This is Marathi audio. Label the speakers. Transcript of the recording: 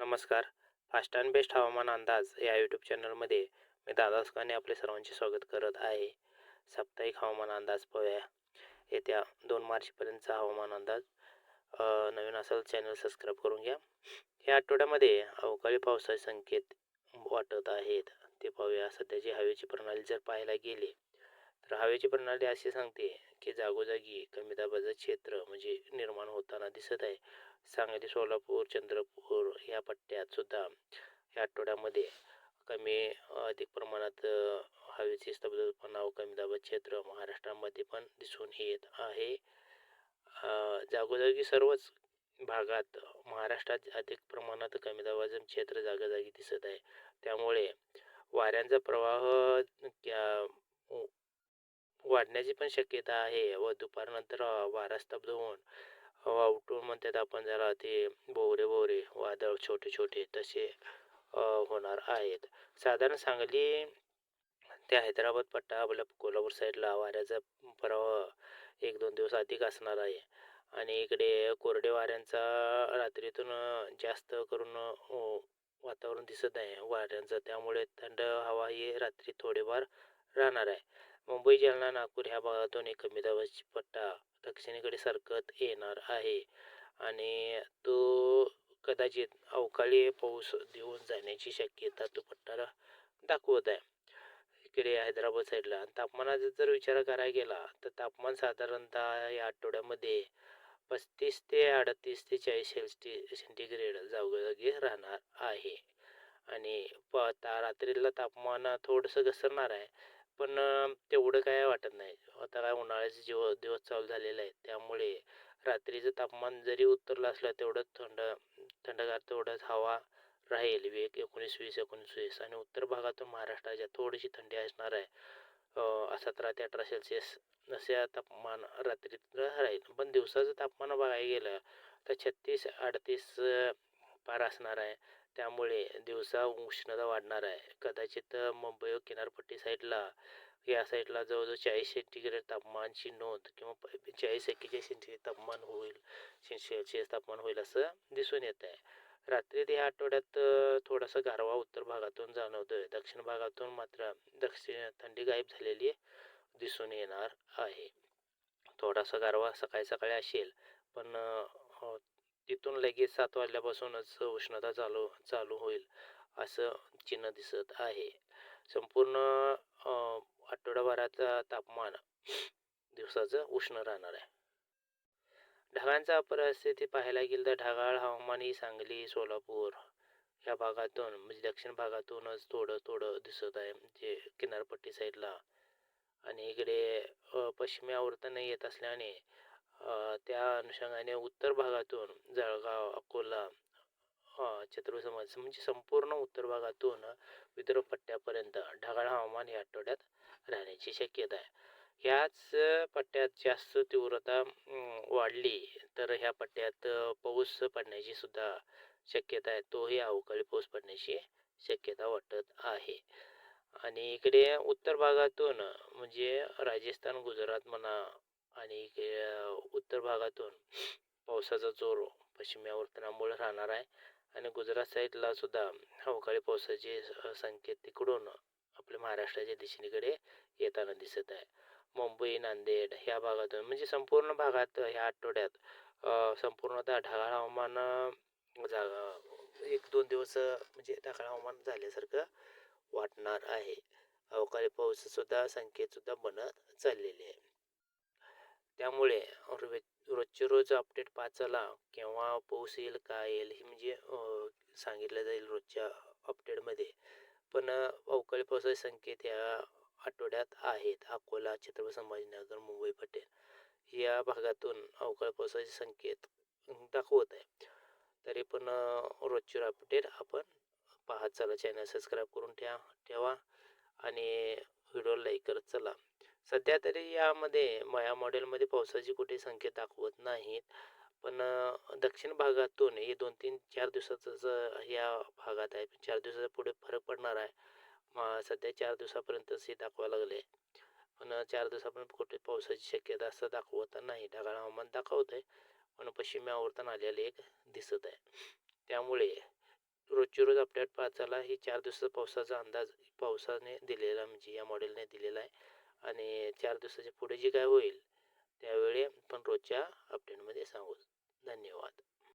Speaker 1: नमस्कार. फास्ट अँड बेस्ट हवामान अंदाज या यूट्यूब चॅनलमध्ये मी दादा सुखाने आपले सर्वांचे स्वागत करत आहे. साप्ताहिक हवामान अंदाज पाहूया. येत्या दोन मार्चपर्यंतचा हवामान अंदाज. नवीन असेल चॅनल सबस्क्राईब करून घ्या. या आठवड्यामध्ये अवकाळी पावसाचे संकेत वाटत आहेत. ते पाहूया. सध्याची हवेची प्रणाली जर पाहायला गेली तर हवेची प्रणाली अशी सांगते की जागोजागी कमी दाबाचं क्षेत्र म्हणजे निर्माण होताना दिसत आहे. सांगली सोलापूर चंद्रपूर या पट्ट्यात सुद्धा या आठवड्यामध्ये कमी अधिक प्रमाणात हवेची स्तब्धपणा व कमी दाबाचे क्षेत्र महाराष्ट्रामध्ये पण दिसून येत आहे. जागोजागी सर्वच भागात महाराष्ट्रात अधिक प्रमाणात कमी दाबाचं क्षेत्र जागोजागी दिसत आहे. त्यामुळे वाऱ्यांचा प्रवाह वाढण्याची पण शक्यता आहे व दुपारनंतर वारा स्तब्ध होऊन वावटूळ म्हणतात आपण ज्याला ते बोवरे बोवरे वादळ छोटे छोटे तसे होणार आहेत. साधारण सांगली ते हैदराबाद पट्टा आपल्या कोल्हापूर साईडला वाऱ्याचा प्रवाह एक दोन दिवस अधिक असणार आहे. आणि इकडे कोरडे वाऱ्यांचा रात्रीतून जास्त करून हो, वातावरण दिसत आहे वाऱ्यांचं. त्यामुळे थंड हवा ही रात्री थोडेफार राहणार आहे. मुंबई जालना नागपूर ह्या भागातून एक कमी दाबाची पट्टा दक्षिणेकडे सरकत येणार आहे. आणि तो कदाचित अवकाळी पाऊस देऊन जाण्याची शक्यता तो पट्टा दाखवत आहे. इकडे हैदराबाद साईडला. आणि तापमानाचा जर विचार करायला गेला तर तापमान साधारणतः या आठवड्यामध्ये पस्तीस ते अडतीस ते चाळीस सेल्सि सेंटीग्रेड जागोजागी राहणार आहे. आणि प ता रात्रीला तापमान थोडंसं घसरणार आहे. पण तेवढं काय वाटत नाही. आता काय उन्हाळ्याचे जीव दिवस चालू झालेले आहेत. त्यामुळे रात्रीचं तापमान जरी उतरलं असलं तेवढं थंड थंडगार तेवढंच हवा राहील. एक एकोणीस वीस एकोणीस वीस आणि उत्तर भागातून महाराष्ट्राच्या थोडीशी थंडी असणार आहे. सतरा ते अठरा सेल्सिअस असे तापमान रात्रीत राहील. पण दिवसाचं तापमान बघायला गेलं तर छत्तीस अडतीस पार असणार आहे. त्यामुळे दिवसा उष्णता वाढणार आहे. कदाचित मुंबई व किनारपट्टी साईडला या साईडला जवळजवळ चाळीस सेंटीग्रेड तापमानची नोंद किंवा चाळीस एक्केचाळीस सेंटीग्रेड तापमान होईल सेल्सिअस तापमान होईल असं दिसून येत आहे. रात्री ह्या आठवड्यात थोडासा गारवा उत्तर भागातून जाणवतोय. दक्षिण भागातून मात्र दक्षिण थंडी गायब झालेली दिसून येणार आहे. थोडासा गारवा सकाळी सकाळी असेल पण तिथून लगेच सात वाजल्यापासूनच उष्णता चालू चालू होईल असं चिन्ह दिसत आहे. संपूर्ण आठवडाभराचा आठवडाभराचं तापमान दिवसाचं उष्ण राहणार आहे. ढगांचा परिस्थिती पाहायला गेलं तर ढगाळ हवामान ही सांगली सोलापूर ह्या भागातून म्हणजे दक्षिण भागातूनच थोडं थोडं दिसत आहे म्हणजे किनारपट्टी साईडला. आणि इकडे पश्चिमी आवर्तन येत असल्याने त्या अनुषंगाने उत्तर भागातून जळगाव अकोला छत्रपती समाज म्हणजे संपूर्ण उत्तर भागातून विदर्भ पट्ट्यापर्यंत ढगाळ हवामान या आठवड्यात राहण्याची शक्यता आहे. ह्याच पट्ट्यात जास्त तीव्रता वाढली तर ह्या पट्ट्यात पाऊस पडण्याची सुद्धा शक्यता आहे. तोही अवकाळी पाऊस पडण्याची शक्यता वाटत आहे. आणि इकडे उत्तर भागातून म्हणजे राजस्थान गुजरात म्हणा आणि उत्तर भागातून पावसाचा जोर पश्चिमी आवर्तनामुळे राहणार आहे. आणि गुजरात साईडला सुद्धा अवकाळी पावसाचे संकेत तिकडून आपल्या महाराष्ट्राच्या दिशेकडे येताना दिसत आहे. मुंबई नांदेड ह्या भागातून म्हणजे संपूर्ण भागात ह्या आठवड्यात संपूर्णतः ढगाळ हवामान जागा जा एक दोन दिवस म्हणजे ढगाळ हवामान झाल्यासारखं वाटणार आहे. अवकाळी पाऊससुद्धा संकेतसुद्धा बनत चाललेले आहे. त्यामुळे रोज रोजचे रोज अपडेट पाहत केव्हा पाऊस येईल काय येईल हे म्हणजे सांगितलं जाईल रोजच्या अपडेटमध्ये पण अवकाळी पावसाचे संकेत या आठवड्यात आहेत. अकोला छत्रपती संभाजीनगर मुंबई पटेल. या भागातून अवकाळी पावसाचे संकेत दाखवत आहे. तरी पण अ, रोजचे अपडेट आपण पाहत चला. चॅनल सबस्क्राईब करून ठेवा ठेवा. आणि व्हिडिओ लाईक करत चला. सध्या तरी यामध्ये या मॉडेलमध्ये पावसाची कुठे संकेत दाखवत नाहीत. पण दक्षिण भागातून हे दोन तीन चार दिवसाचंच या भागात आहे. चार दिवसाचा पुढे फरक पडणार आहे. म सध्या चार दिवसापर्यंतच हे दाखवायला लागले. पण चार दिवसापर्यंत कुठे पावसाची शक्यता असं दाखवत नाही. ढगाळ हवामान दाखवत आहे पण पश्चिमी आवर्तन आलेले एक दिसत आहे. त्यामुळे रोजची रोज अपडेट पाहत चला ही चार दिवसाचा पावसाचा अंदाज पावसाने दिलेला म्हणजे या मॉडेलने दिलेला आहे. आणि चार दिवसाच्या पुढे जे काय होईल त्यावेळी आपण रोजच्या अपडेटमध्ये सांगू. धन्यवाद.